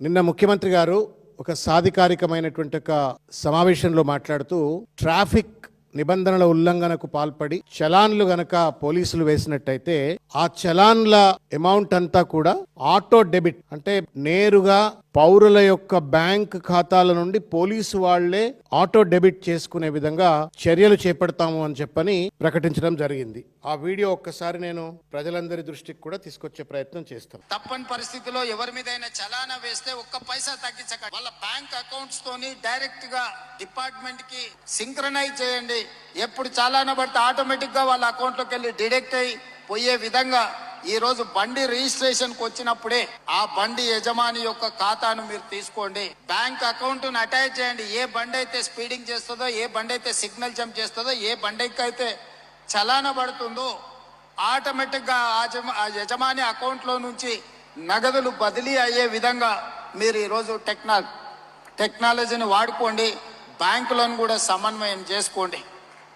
నిన్న ముఖ్యమంత్రి గారు ఒక సాధికారికమైనటువంటి ఒక సమావేశంలో మాట్లాడుతూ ట్రాఫిక్ నిబంధనల ఉల్లంఘనకు పాల్పడి చలాన్లు గనక పోలీసులు వేసినట్టయితే ఆ చలాన్ల అమౌంట్ అంతా కూడా ఆటో డెబిట్ అంటే నేరుగా పౌరుల యొక్క బ్యాంక్ ఖాతాల నుండి పోలీసు వాళ్ళే ఆటో డెబిట్ చేసుకునే విధంగా చర్యలు చేపడతాము అని చెప్పని ప్రకటించడం జరిగింది. ఆ వీడియో ఒక్కసారి నేను ప్రజలందరి దృష్టికి కూడా తీసుకొచ్చే ప్రయత్నం చేస్తాను. తప్పని పరిస్థితిలో ఎవరి మీదైనా చలానా వేస్తే ఒక్క పైసా తగ్గించక వాళ్ళ బ్యాంక్ అకౌంట్స్ తోని డైరెక్ట్గా డిపార్ట్మెంట్కి సింక్రనైజ్ చేయండి. ఎప్పుడు చలానా పడితే ఆటోమేటిక్గా వాళ్ళ అకౌంట్లోకి వెళ్ళి డిడక్ట్ అయి పోయే విధంగా ఈరోజు బండి రిజిస్ట్రేషన్కు వచ్చినప్పుడే ఆ బండి యజమాని యొక్క ఖాతాను మీరు తీసుకోండి. బ్యాంక్ అకౌంట్ను అటాచ్ చేయండి. ఏ బండి అయితే స్పీడింగ్ చేస్తుందో ఏ బండి అయితే సిగ్నల్ జంప్ చేస్తుందో ఏ బండికి అయితే చలాన పడుతుందో ఆటోమేటిక్గా ఆ ఆ యజమాని అకౌంట్లో నుంచి నగదులు బదిలీ అయ్యే విధంగా మీరు ఈరోజు టెక్నా టెక్నాలజీని వాడుకోండి. బ్యాంకులను కూడా సమన్వయం చేసుకోండి.